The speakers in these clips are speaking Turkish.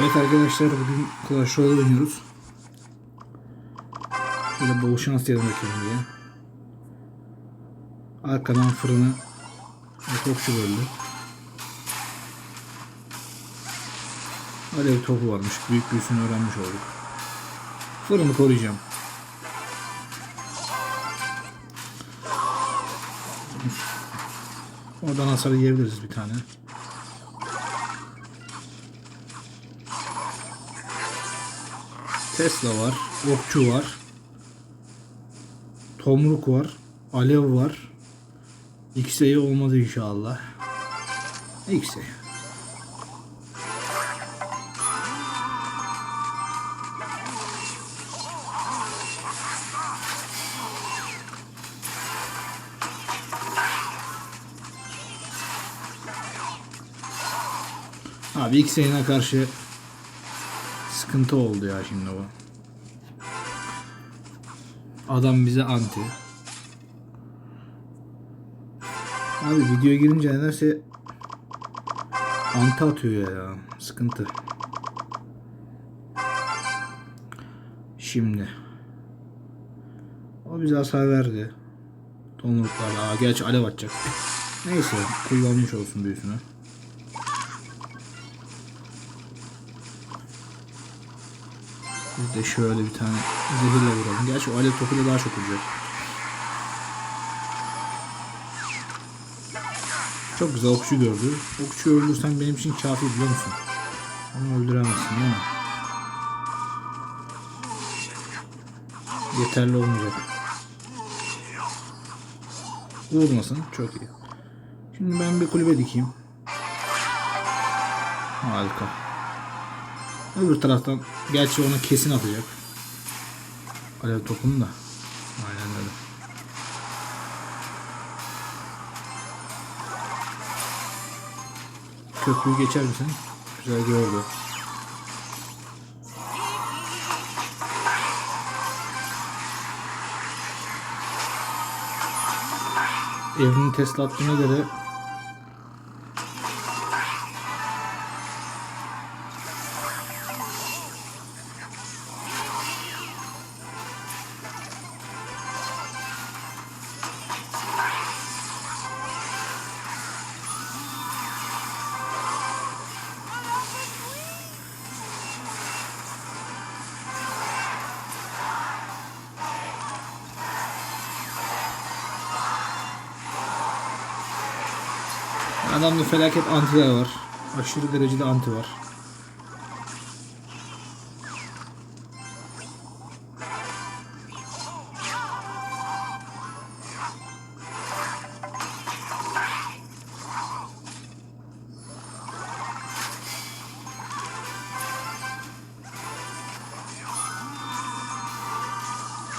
Evet arkadaşlar bugün Clash Royale oynuyoruz. Böyle bol şans diyelim bakayım diye. Arkadan fırını topçu böldü. Alev topu varmış. Büyük büyüsünü öğrenmiş olduk. Fırını koruyacağım. Oradan hasar yiyebiliriz bir tane. Tesla var. Okçu var. Tomruk var. Alev var. X'e olmadı inşallah. X'e. Abi X'e karşı sıkıntı oldu ya şimdi bu. Adam bize anti. Abi videoya girince nedense anti atıyor ya. Sıkıntı. Şimdi. O bize hasar verdi. Tomruklarla. Gerçi alev atacak. Neyse kullanmış olsun büyüsünü. Biz de şöyle bir tane zehirle vuralım. Gerçi o alev topuyla daha çok vuracak. Çok güzel okçu gördü. Okçuyu öldürsen benim için kafi biliyor musun? Onu öldüremezsin değil mi? Yeterli olmayacak. Vurmasın. Çok iyi. Şimdi ben bir kulübe dikeyim. Harika. Öbür taraftan gerçi ona kesin atacak. Alev topunu da. Aynen öyle. Köprüyü geçer misin? Güzel gördü. Evrini Tesla attığına göre Adamda felaket antiler var. Aşırı derecede anti var.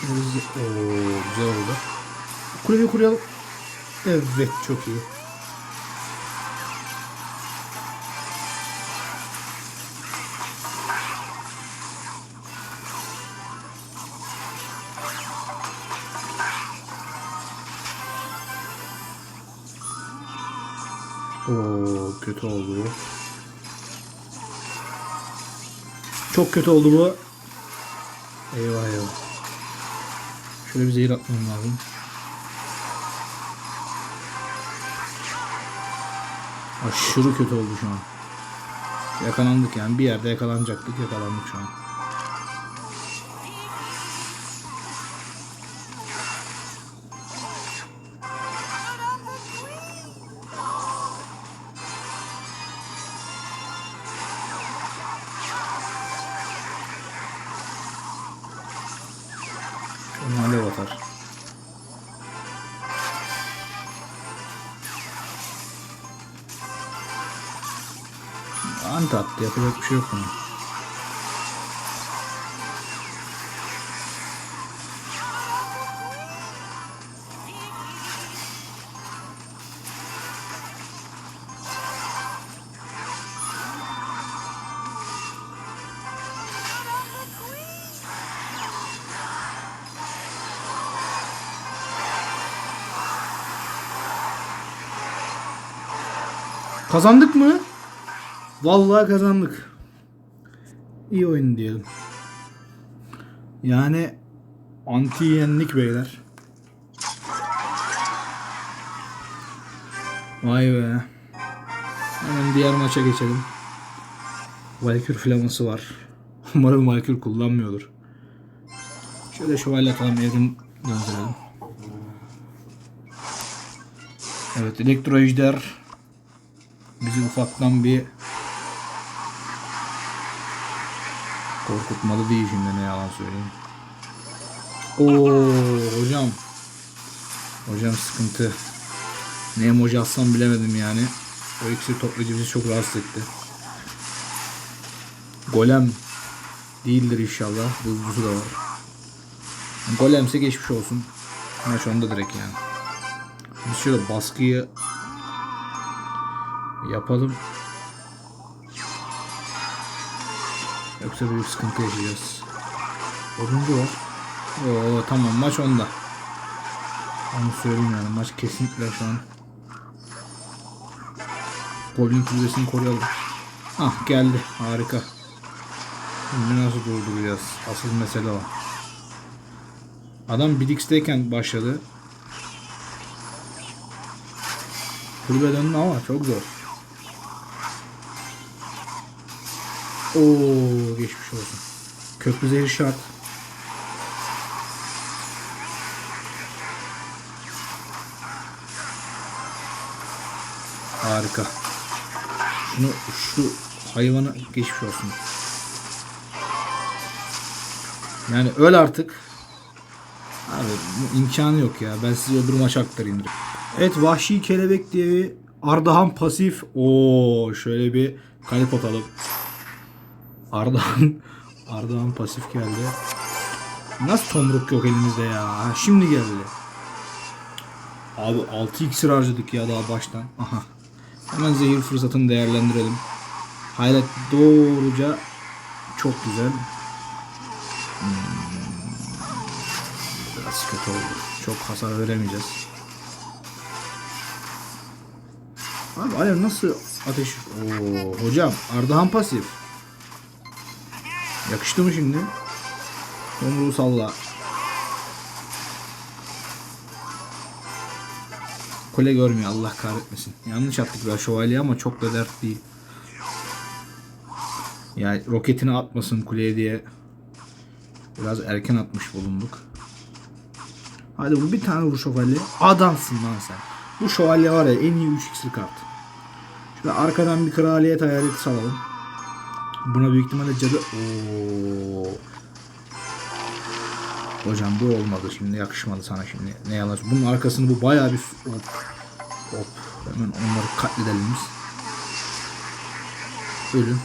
Şöyle bizi- Oo, güzel oldu. Kulübü kuralım. Evet çok iyi. Oo kötü oldu bu. Çok kötü oldu bu. Eyvah eyvah. Şöyle bir zehir atmam lazım. Aşırı kötü oldu şu an. Yakalandık yani. Bir yerde yakalanacaktık. Yakalandık şu an. Attı. Yapacak bir şey yok bunun. Kazandık mı? Vallahi kazandık. iyi oyun diyelim. Yani anti yenlik beyler. Vay be. Hemen diğer maça geçelim. Valkür flaması var. Umarım Valkür kullanmıyordur. Şöyle şövalye atalım evrim döndürelim. Evet elektro ejder bizi ufaktan bir korkutmalı değil şimdi ne yalan söyleyeyim. Oo hocam. Hocam sıkıntı. Ne emoji atsam bilemedim yani. O ikisi toplayıcı bizi çok rahatsız etti. Golem değildir inşallah. Buzlusu da var. Golemse geçmiş olsun. Maç onda direkt yani. Biz şöyle baskıyı yapalım. Yoksa büyük sıkıntı yaşayacağız. Oduncu var. Oo tamam maç onda. Onu söyleyeyim yani maç kesinlikle şu an. Goblin kulübesini koruyalım. Ah geldi harika. Şimdi nasıl durduracağız? Asıl mesele o. Adam Bidix'teyken başladı. Kulübe döndü ama çok zor. Oo geçmiş olsun. Köprü zehir şart. Harika. Şunu şu hayvana geçmiş olsun. Yani öl artık. Abi imkanı yok ya. Ben size öbür maç aktarayım. Evet Vahşi Kelebek diye bir Ardahan pasif. Oo şöyle bir kalp atalım. Ardahan Ardahan pasif geldi. Nasıl tomruk yok elimizde ya? Ha, şimdi geldi. Abi 6 iksir harcadık ya daha baştan. Aha. Hemen zehir fırsatını değerlendirelim. Hayret doğruca çok güzel. Hmm. Biraz kötü oldu. Çok hasar veremeyeceğiz. Abi alev nasıl ateş... Oo, hocam Ardahan pasif. Yakıştı mı şimdi? Yumruğu salla. Kule görmüyor Allah kahretmesin. Yanlış attık biraz şövalye ama çok da dert değil. Yani roketini atmasın kuleye diye biraz erken atmış bulunduk. Hadi bu bir tane vur şövalye. Adamsın lan sen. Bu şövalye var ya en iyi 3 iksir kart. Şöyle arkadan bir kraliyet hayaleti salalım. Buna büyük ihtimalle cadı... Oo. Hocam bu olmadı şimdi yakışmadı sana şimdi. Ne yalan Bunun arkasını bu bayağı bir... Hop. Hop. Hemen onları katledelim biz. Ölün.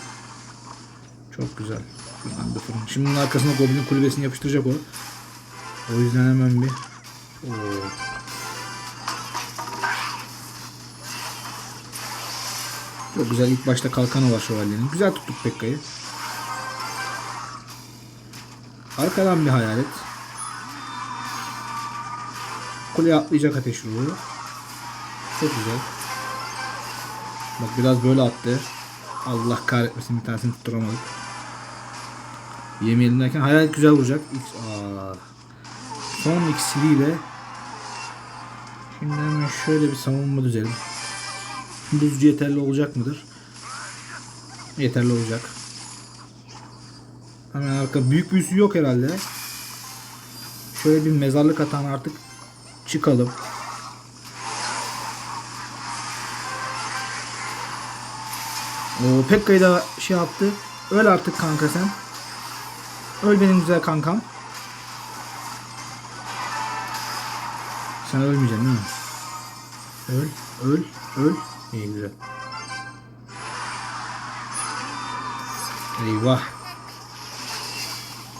Çok güzel. Şimdi bunun arkasına Goblin kulübesini yapıştıracak o. O yüzden hemen bir... Oo. Çok güzel. İlk başta kalkanı var şövalyenin. Güzel tuttuk Pekka'yı. Arkadan bir hayalet. Kuleye atlayacak ateş ruhu. Çok güzel. Bak biraz böyle attı. Allah kahretmesin bir tanesini tutturamadık. Yemeyelim derken hayalet güzel vuracak. Aa. Son iksiriyle Şimdi hemen şöyle bir savunma düzelim. Buzcu yeterli olacak mıdır? Yeterli olacak. Hemen arka büyük büyüsü yok herhalde. Şöyle bir mezarlık atan artık çıkalım. O Pekka'yı da şey yaptı. Öl artık kanka sen. Öl benim güzel kankam. Sen ölmeyeceksin değil mi? Öl, öl, öl. İyi güzel. Eyvah.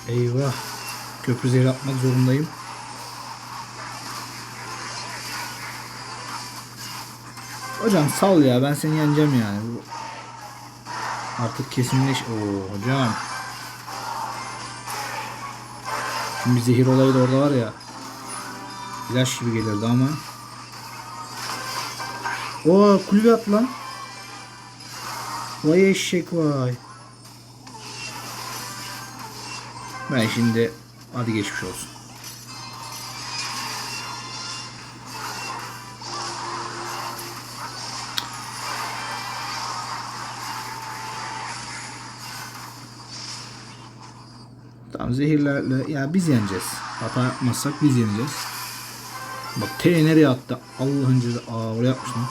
Eyvah. Köprü zehri atmak zorundayım. Hocam sal ya ben seni yeneceğim yani. Artık kesinleş. Oo hocam. Şimdi zehir olayı da orada var ya. İlaç gibi gelirdi ama. Oo kulübe at lan. Vay eşek vay. Ben şimdi hadi geçmiş olsun. Tamam zehirlerle ya biz yeneceğiz. Hata yapmazsak biz yeneceğiz. Bak T nereye attı? Allah'ın cezası. Aa oraya atmıştım.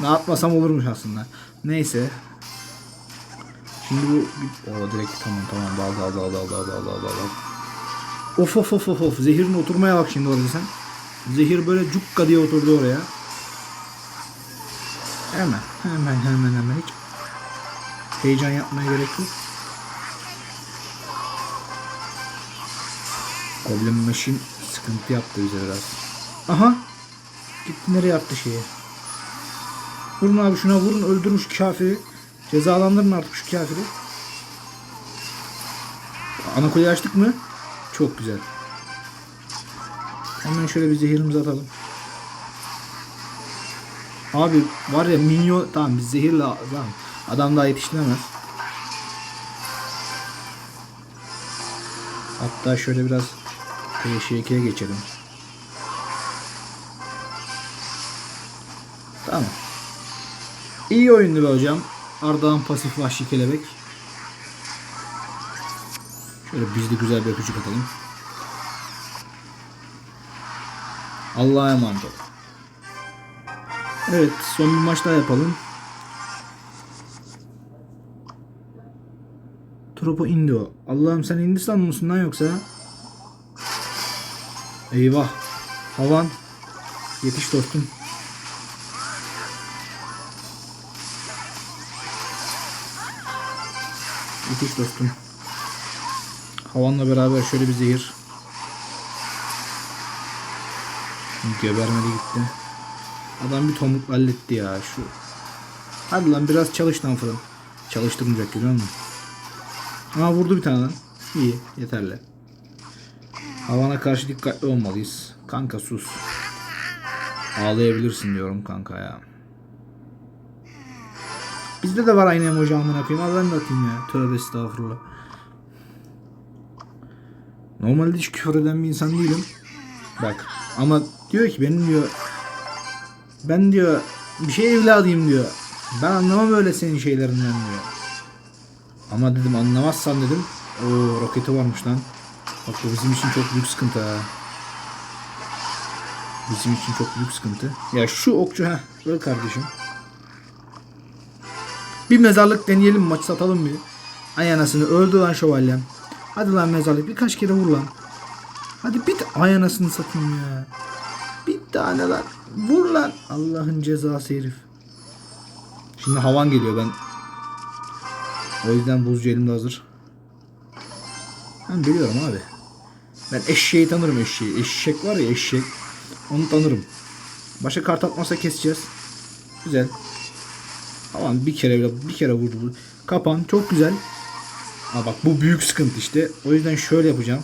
Ne atmasam olurmuş aslında. Neyse. Şimdi bu o direkt tamam tamam dal dal dal dal dal dal dal dal. Of of of of of zehirin oturmaya bak şimdi orada sen. Zehir böyle cukka diye oturdu oraya. Hemen hemen hemen hemen hiç heyecan yapmaya gerek yok. Goblin Machine sıkıntı yaptı bize biraz. Aha. Gitti nereye attı şeyi. Vurun abi şuna vurun öldürün şu kafiri. Cezalandırın artık şu kafiri. Ana kuleyi açtık mı? Çok güzel. Hemen şöyle bir zehirimizi atalım. Abi var ya minyon tamam biz zehirle tamam. Adam daha yetiştiremez. Hatta şöyle biraz TŞK'ye geçelim. İyi oyundu be hocam. Ardahan pasif vahşi kelebek. Şöyle biz de güzel bir öpücük atalım. Allah'a emanet ol. Evet son bir maç daha yapalım. Tropo Indo. Allah'ım sen Hindistan mısın lan yoksa? Eyvah. Havan. Yetiş dostum. Yetiş dostum. Havanla beraber şöyle bir zehir. Gebermedi gitti. Adam bir tomruk halletti ya şu. Hadi lan biraz çalış lan fırın. Çalıştırmayacak görüyor musun? Ama vurdu bir tane lan. İyi yeterli. Havana karşı dikkatli olmalıyız. Kanka sus. Ağlayabilirsin diyorum kanka ya. Bizde de var aynı emoji amına koyayım. Al ben de atayım ya. Tövbe estağfurullah. Normalde hiç küfür eden bir insan değilim. Bak ama diyor ki benim diyor ben diyor bir şey evladıyım diyor. Ben anlamam öyle senin şeylerinden diyor. Ama dedim anlamazsan dedim. O roketi varmış lan. Bak bu bizim için çok büyük sıkıntı ha. Bizim için çok büyük sıkıntı. Ya şu okçu ha. Öl kardeşim. Bir mezarlık deneyelim maç satalım bir. Ay anasını öldü lan şövalyem. Hadi lan mezarlık birkaç kere vur lan. Hadi bir ay anasını satayım ya. Bir tane lan. Vur lan. Allah'ın cezası herif. Şimdi havan geliyor ben. O yüzden buzcu elimde hazır. Ben biliyorum abi. Ben eşeği tanırım eşeği. Eşek var ya eşek. Onu tanırım. Başka kart atmasa keseceğiz. Güzel. Tamam bir kere bile bir kere vurdu. Kapan çok güzel. Aa bak bu büyük sıkıntı işte. O yüzden şöyle yapacağım.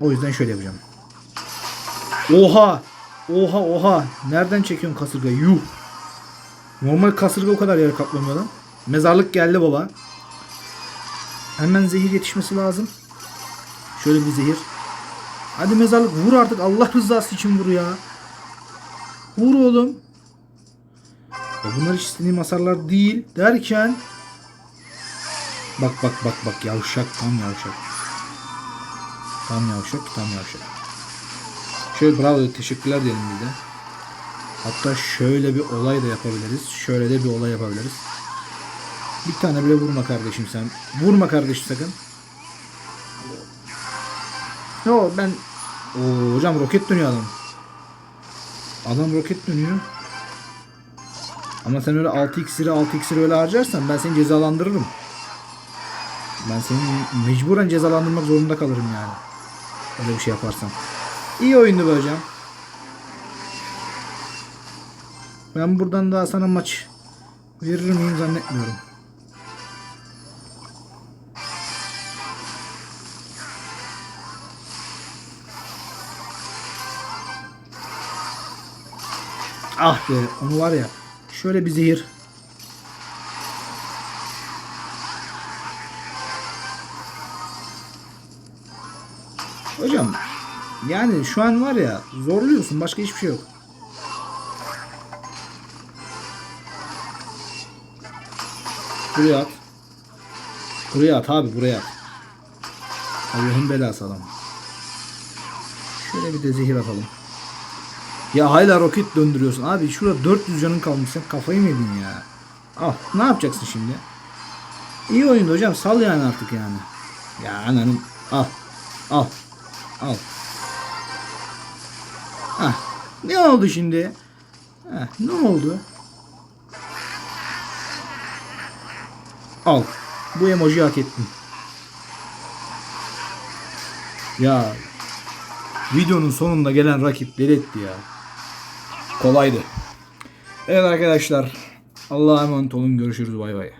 O yüzden şöyle yapacağım. Oha! Oha oha! Nereden çekiyorsun kasırgayı? Yuh! Normal kasırga o kadar yer kaplamıyor lan. Mezarlık geldi baba. Hemen zehir yetişmesi lazım. Şöyle bir zehir. Hadi mezarlık vur artık Allah rızası için vur ya. Vur oğlum. Ya bunlar hiç istediğim hasarlar değil derken Bak bak bak bak yavşak tam yavşak. Tam yavşak tam yavşak. Şöyle bravo teşekkürler diyelim biz de. Hatta şöyle bir olay da yapabiliriz. Şöyle de bir olay yapabiliriz. Bir tane bile vurma kardeşim sen. Vurma kardeşim sakın. Yo ben Oo, hocam roket dönüyor adam. Adam roket dönüyor. Ama sen öyle 6 iksiri 6 iksiri öyle harcarsan ben seni cezalandırırım. Ben seni mecburen cezalandırmak zorunda kalırım yani. Öyle bir şey yaparsan. İyi oyundu be hocam. Ben buradan daha sana maç verir miyim zannetmiyorum. Ah be onu var ya şöyle bir zehir. Hocam yani şu an var ya zorluyorsun başka hiçbir şey yok. Buraya at. Buraya at abi buraya at. Allah'ın belası adam. Şöyle bir de zehir atalım. Ya hala roket döndürüyorsun. Abi şurada 400 canın kalmış. Sen kafayı mı yedin ya? Al. Ne yapacaksın şimdi? İyi oyundu hocam. Sal yani artık yani. Ya ananım. Al. Al. Al. Hah. Ne oldu şimdi? Heh, ne oldu? Al. Bu emoji hak ettin. Ya videonun sonunda gelen rakip deli etti ya. Kolaydı. Evet arkadaşlar. Allah'a emanet olun. Görüşürüz. Bay bay.